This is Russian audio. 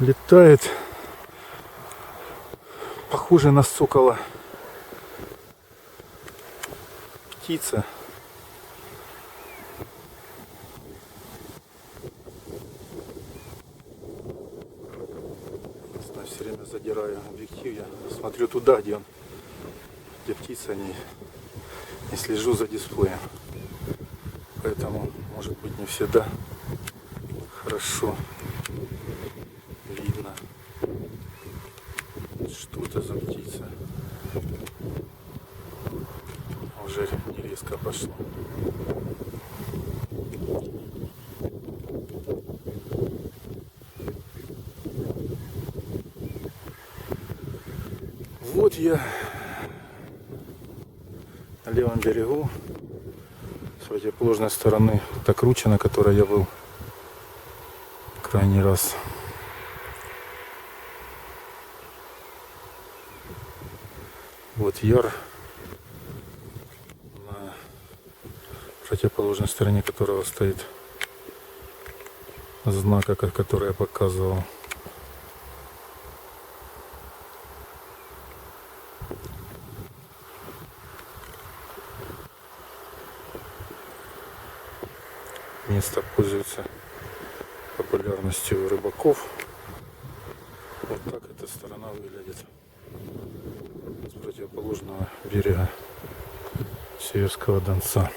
летает. Похоже на сокола. Птица. Все время задираю объектив. Я смотрю туда, где он, где птица, не, не слежу за дисплеем. Поэтому, может быть, не всегда хорошо что это за птица. Уже не резко пошло. Вот я на левом берегу с противоположной стороны та круче, на которой я был крайний раз. Вот яр на противоположной стороне которого стоит знак, который я показывал. Место пользуется популярностью рыбаков. Вот так эта сторона выглядит берега Северского Донца.